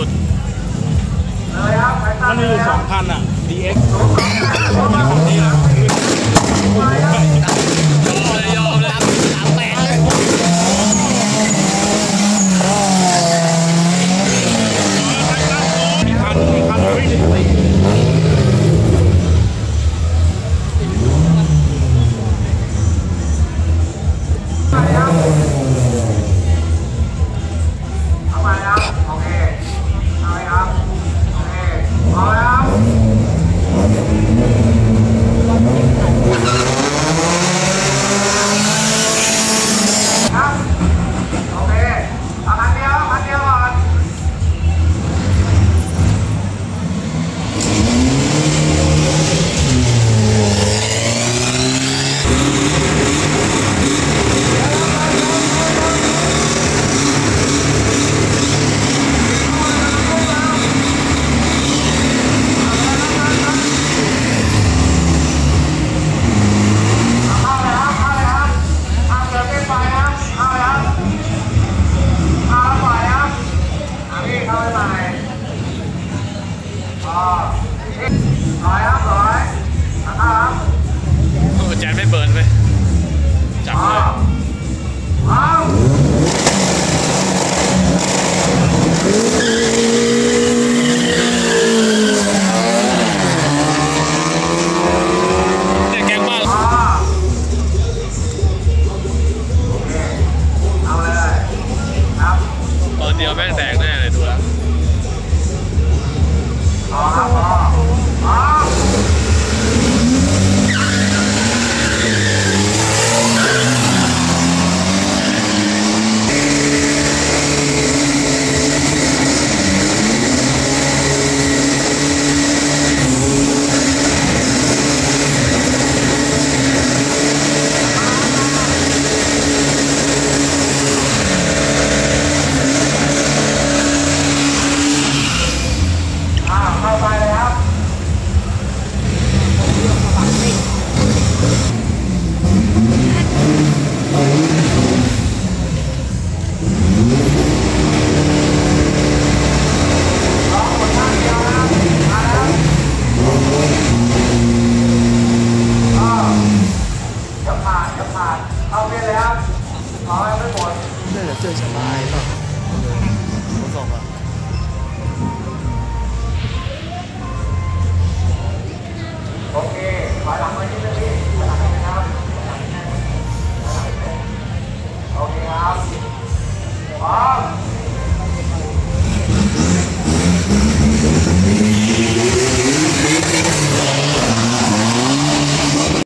ุดมันมีอยู่สองพันอะ DX มาของนี่นะยอมรับามแปลยเอามาแล้ว ร้อยครับร้อยนะครับโอ้แจนไม่เบิร์นไป ขอให้ไม่ห